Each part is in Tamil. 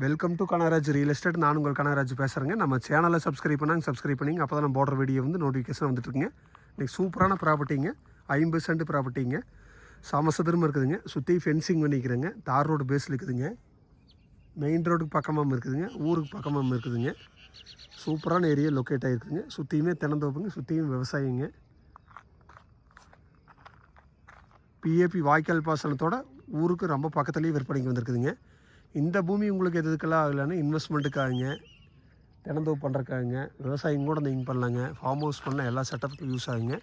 Welcome to Kanagaraj real estate நான் உங்கள் கனகராஜ் பேசுகிறேங்க நம்ம சேனலை சப்ஸ்கிரைப் பண்ணாங்க சப்ஸ்கிரைப் பண்ணிங்க அப்போ தான் நம்ம போடுற வீடியோ வந்து நோட்டிஃபிகேஷன் வந்துட்டுருக்குங்க. இன்றைக்கி சூப்பரான ப்ராப்பர்ட்டிங்க ஐம்பது சென்ட் ப்ராப்பர்ட்டிங்க சமசதுரமாக இருக்குதுங்க. சுற்றி ஃபென்சிங் பண்ணிக்கிறேங்க தார் ரோடு பேஸில் இருக்குதுங்க. மெயின் ரோடுக்கு பக்கமாகவும் இருக்குதுங்க. ஊருக்கு பக்கமாகவும் இருக்குதுங்க. சூப்பரான ஏரியா லொக்கேட் ஆகிருக்குங்க சுற்றியுமே தினந்தோப்புங்க. சுற்றியும் விவசாயிங்க. பிஏபி வாய்க்கால் பாசனத்தோட ஊருக்கு ரொம்ப பக்கத்துலேயே விற்பனைக்கு வந்திருக்குதுங்க. இந்த பூமி உங்களுக்கு எது எதுக்கெல்லாம் ஆகலைன்னா இன்வெஸ்ட்மெண்ட்டுக்காகங்க தினந்தோ பண்ணுறக்காங்க விவசாயம் கூட நீங்கள் பண்ணலாங்க. ஃபார்ம் ஹவுஸ் பண்ண எல்லா செட்டப்புக்கும் யூஸ் ஆகுங்க.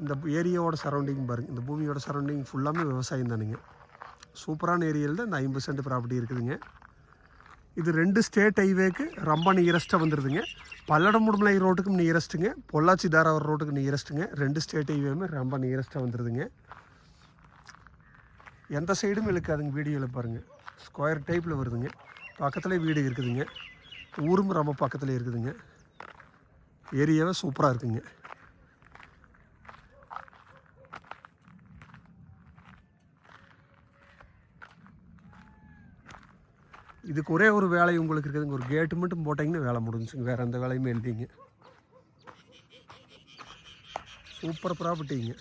இந்த ஏரியாவோட சரௌண்டிங் பாருங்கள் இந்த பூமியோட சரௌண்டிங் ஃபுல்லாமே விவசாயம் தானுங்க. சூப்பரான ஏரியாவில் தான் இந்த ஐம்பது சென்ட் ப்ராப்பர்ட்டி இருக்குதுங்க. இது ரெண்டு ஸ்டேட் ஹைவேக்கு ரொம்ப நியரஸ்ட்டாக வந்துடுதுங்க பல்லடம் முடுமலை ரோட்டுக்கும் நியரஸ்ட்டுங்க பொள்ளாச்சி தாராவரம் ரோட்டுக்கு நியரஸ்ட்டுங்க ரெண்டு ஸ்டேட் ஹைவேமே ரொம்ப நியரஸ்ட்டாக வந்துடுதுங்க எந்த சைடும் இழுக்காதுங்க வீடியோவில் பாருங்கள் ஸ்கொயர் டைப்பில் வருதுங்க. பக்கத்துலேயே வீடு இருக்குதுங்க. ஊரும் ரொம்ப பக்கத்தில் இருக்குதுங்க. ஏரியாவே சூப்பராக இருக்குங்க. இதுக்கு ஒரே ஒரு வேலை உங்களுக்கு இருக்குதுங்க. ஒரு கேட்டு மட்டும் போட்டிங்கன்னா வேலை முடிஞ்சுங்க. வேறு எந்த வேலையுமே இல்லைங்க. சூப்பர் ப்ராப்பர்ட்டிங்க.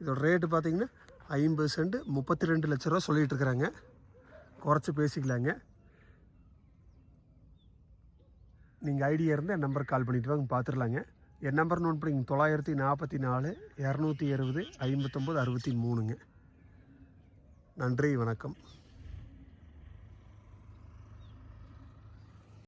இதோட ரேட்டு பார்த்தீங்கன்னா ஐம்பது சென்ட் முப்பத்தி ரெண்டு லட்ச ரூபா சொல்லிட்டு இருக்கிறாங்க குறைச்சி பேசிக்கலாங்க. நீங்கள் ஐடியா இருந்தால் என் நம்பருக்கு கால் பண்ணிட்டு வாங்க பார்த்துடலாங்க என் நம்பர் நோட் பண்ணிங்க தொள்ளாயிரத்தி நாற்பத்தி நாலு இரநூத்தி இருபது ஐம்பத்தொம்போது அறுபத்தி மூணுங்க. நன்றி வணக்கம்.